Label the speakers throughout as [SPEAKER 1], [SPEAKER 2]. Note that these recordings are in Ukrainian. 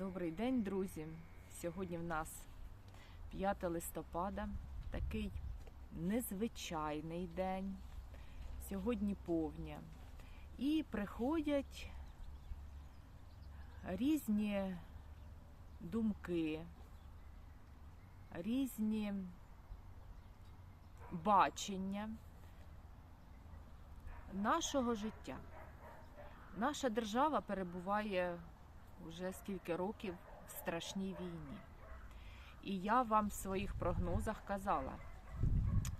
[SPEAKER 1] Добрий день, друзі! Сьогодні в нас 5 листопада, такий незвичайний день. Сьогодні повня. І приходять різні думки, різні бачення нашого життя. Наша держава перебуває вже скільки років в страшній війні. І я вам в своїх прогнозах казала,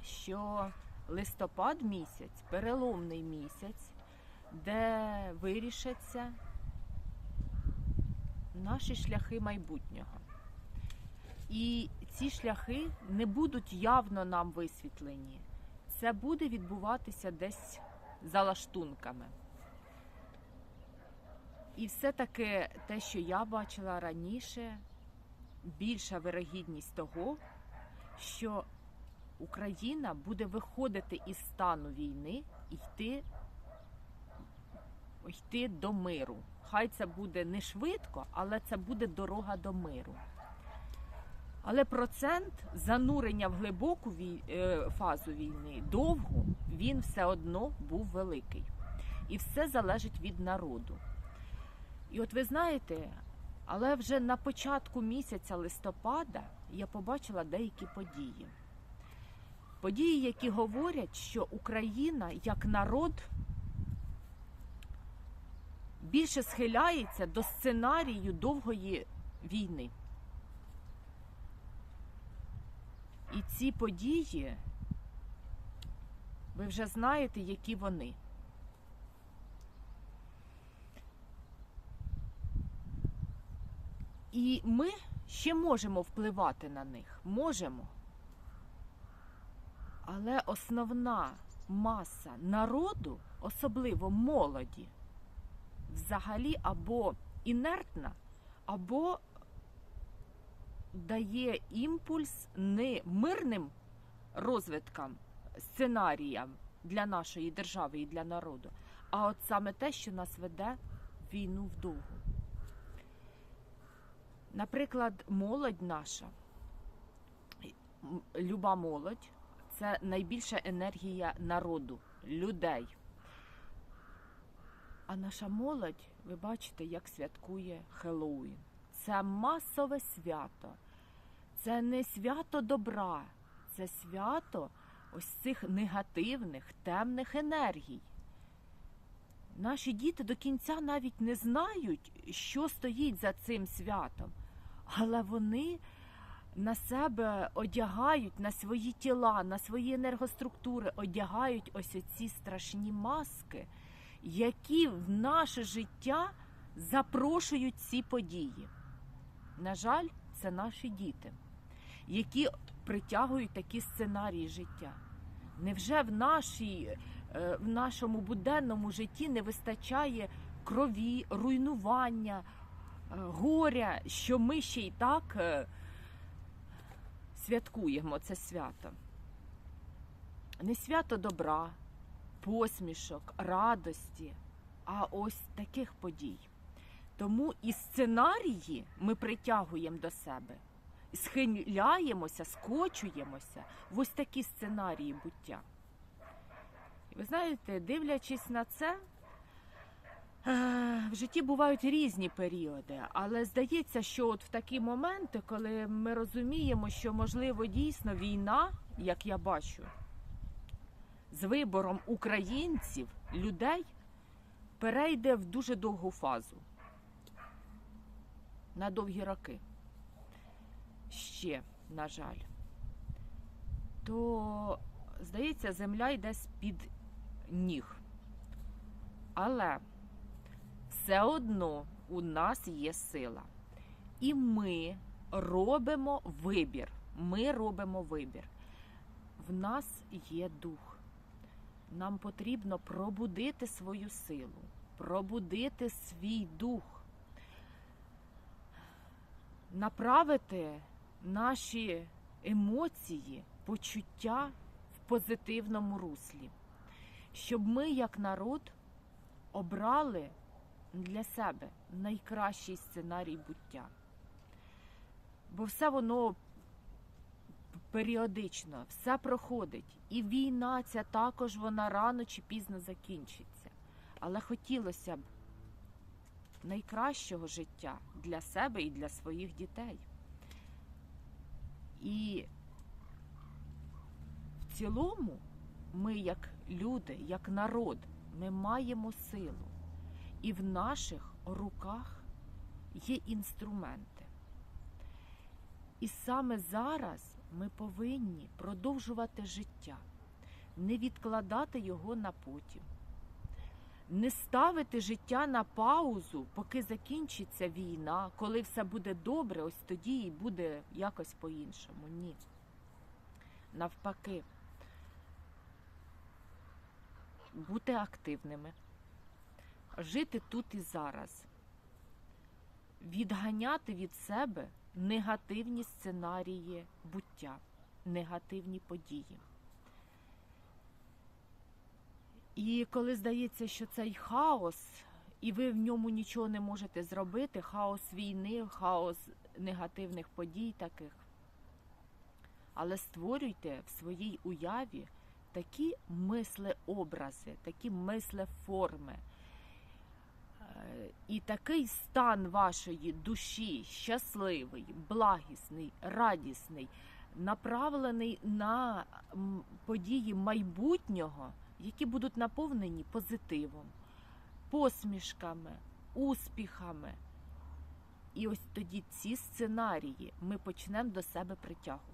[SPEAKER 1] що листопад місяць переломний місяць, де вирішаться наші шляхи майбутнього. І ці шляхи не будуть явно нам висвітлені. Це буде відбуватися десь за лаштунками. І все-таки те, що я бачила раніше, більша вирогідність того, що Україна буде виходити із стану війни і йти, йти до миру. Хай це буде не швидко, але це буде дорога до миру. Але процент занурення в глибоку е, фазу війни, довгу, він все одно був великий. І все залежить від народу. І от ви знаєте, але вже на початку місяця листопада я побачила деякі події. Події, які говорять, що Україна як народ більше схиляється до сценарію довгої війни. І ці події, ви вже знаєте, які вони. І ми ще можемо впливати на них. Можемо. Але основна маса народу, особливо молоді, взагалі або інертна, або дає імпульс не мирним розвиткам, сценаріям для нашої держави і для народу, а от саме те, що нас веде війну вдовгу. Наприклад, молодь наша, люба молодь це найбільша енергія народу, людей. А наша молодь, ви бачите, як святкує Хеллоуін. Це масове свято. Це не свято добра, це свято ось цих негативних, темних енергій. Наші діти до кінця навіть не знають, що стоїть за цим святом, але вони на себе одягають, на свої тіла, на свої енергоструктури одягають ось ці страшні маски, які в наше життя запрошують ці події. На жаль, це наші діти, які притягують такі сценарії життя. Невже в нашій е, в нашому буденному житті не вистачає крові, руйнування, горя, що ми ще й так е, святкуємо це свято. Не свято добра, посмішок, радості, а ось таких подій. Тому і сценарії ми притягуємо до себе, схиляємося, скочуємося в ось такі сценарії буття. І ви знаєте, дивлячись на це, е, в житті бувають різні періоди, але здається, що от в такі моменти, коли ми розуміємо, що можливо дійсно війна, як я бачу, з вибором українців, людей, перейде в дуже довгу фазу. На довгі роки. Ще, на жаль. То, здається, земля йде з-під ніг. Але все одно у нас є сила. І ми робимо вибір. Ми робимо вибір. В нас є дух. Нам потрібно пробудити свою силу, пробудити свій дух, направити наші емоції, почуття в позитивному руслі, щоб ми, як народ, обрали для себе найкращий сценарій буття. Бо все воно періодично, все проходить. І війна ця також вона рано чи пізно закінчиться. Але хотілося б найкращого життя для себе і для своїх дітей. І в цілому ми, як люди, як народ, ми маємо силу. І в наших руках є інструменти. І саме зараз ми повинні продовжувати життя, не відкладати його на потім, не ставити життя на паузу, поки закінчиться війна, коли все буде добре, ось тоді і буде якось по-іншому. Ні. Навпаки, бути активними, жити тут і зараз, відганяти від себе негативні сценарії буття, негативні події. І коли здається, що цей хаос, і ви в ньому нічого не можете зробити, хаос війни, хаос негативних подій таких. Але створюйте в своїй уяві такі мислеобрази, такі мислеформи. І такий стан вашої душі щасливий, благісний, радісний, направлений на події майбутнього, які будуть наповнені позитивом, посмішками, успіхами. І ось тоді ці сценарії ми почнемо до себе притягувати.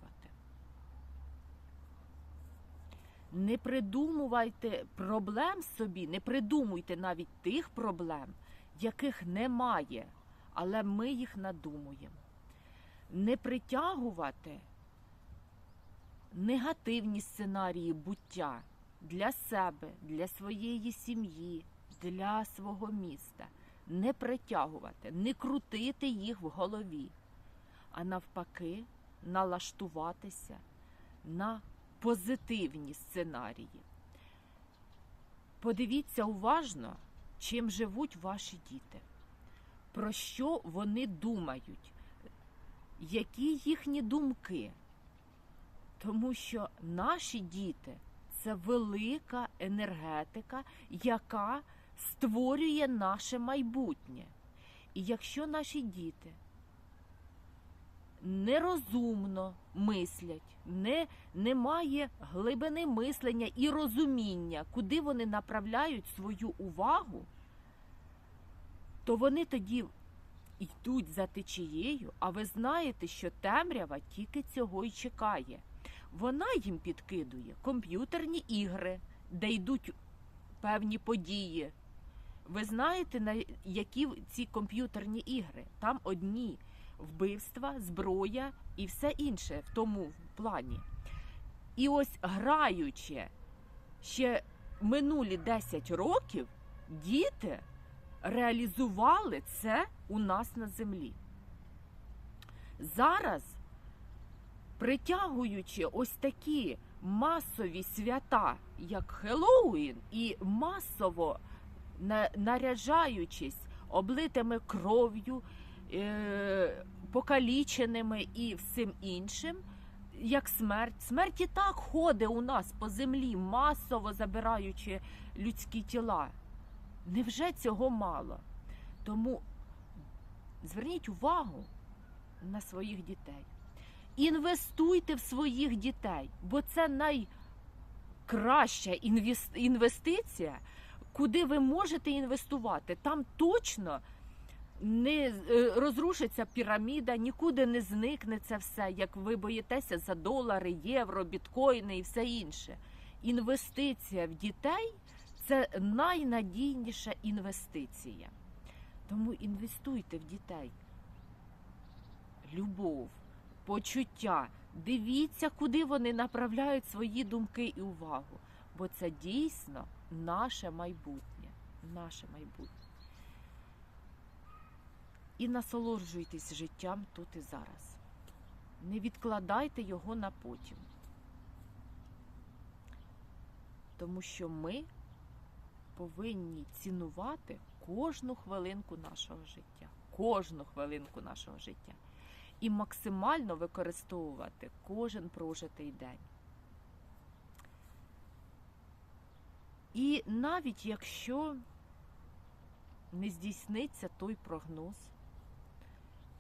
[SPEAKER 1] Не придумувайте проблем собі, не придумуйте навіть тих проблем, яких немає, але ми їх надумуємо. Не притягувати негативні сценарії буття для себе, для своєї сім'ї, для свого міста. Не притягувати, не крутити їх в голові, а навпаки, налаштуватися на позитивні сценарії. Подивіться уважно, чим живуть ваші діти, про що вони думають, які їхні думки. Тому що наші діти це велика енергетика, яка створює наше майбутнє. І якщо наші діти нерозумно мислять, не, немає глибини мислення і розуміння, куди вони направляють свою увагу, то вони тоді йдуть за течією, а ви знаєте, що темрява тільки цього й чекає. Вона їм підкидує комп'ютерні ігри, де йдуть певні події. Ви знаєте, на які ці комп'ютерні ігри? Там одні вбивства, зброя і все інше в тому плані. І ось граючи ще минулі 10 років, діти реалізували це у нас на землі. Зараз, притягуючи ось такі масові свята, як Хеллоуін, і масово на- наряджаючись облитими кров'ю, покаліченими і всім іншим, як смерть. Смерть і так ходить у нас по землі, масово забираючи людські тіла. Невже цього мало? Тому зверніть увагу на своїх дітей. Інвестуйте в своїх дітей, бо це найкраща інвестиція, куди ви можете інвестувати. Там точно не е, розрушиться піраміда, нікуди не зникне це все, як ви боїтеся за долари, євро, біткоїни і все інше. Інвестиція в дітей це найнадійніша інвестиція. Тому інвестуйте в дітей. Любов, почуття. Дивіться, куди вони направляють свої думки і увагу. Бо це дійсно наше майбутнє. Наше майбутнє. І насолоджуйтесь життям тут і зараз. Не відкладайте його на потім. Тому що ми повинні цінувати кожну хвилинку нашого життя, кожну хвилинку нашого життя. І максимально використовувати кожен прожитий день. І навіть якщо не здійсниться той прогноз,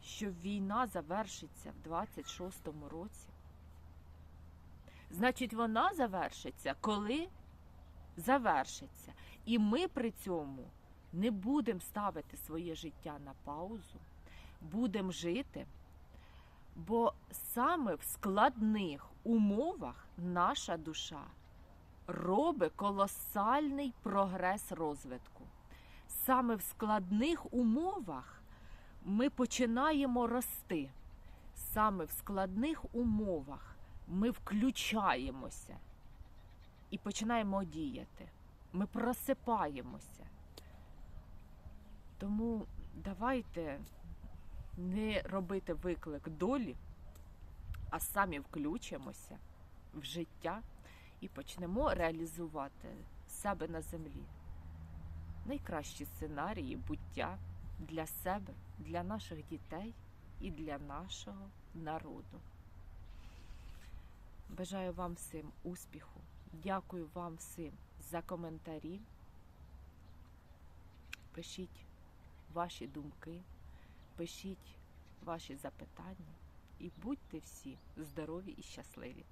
[SPEAKER 1] що війна завершиться в 26-му році, значить вона завершиться, коли завершиться. І ми при цьому не будемо ставити своє життя на паузу, будемо жити, бо саме в складних умовах наша душа робить колосальний прогрес розвитку. Саме в складних умовах ми починаємо рости. Саме в складних умовах ми включаємося і починаємо діяти. Ми просипаємося. Тому давайте не робити виклик долі, а самі включимося в життя і почнемо реалізувати себе на землі. Найкращі сценарії буття для себе, для наших дітей і для нашого народу. Бажаю вам всім успіху. Дякую вам всім за коментарі. Пишіть ваші думки, пишіть ваші запитання і будьте всі здорові і щасливі.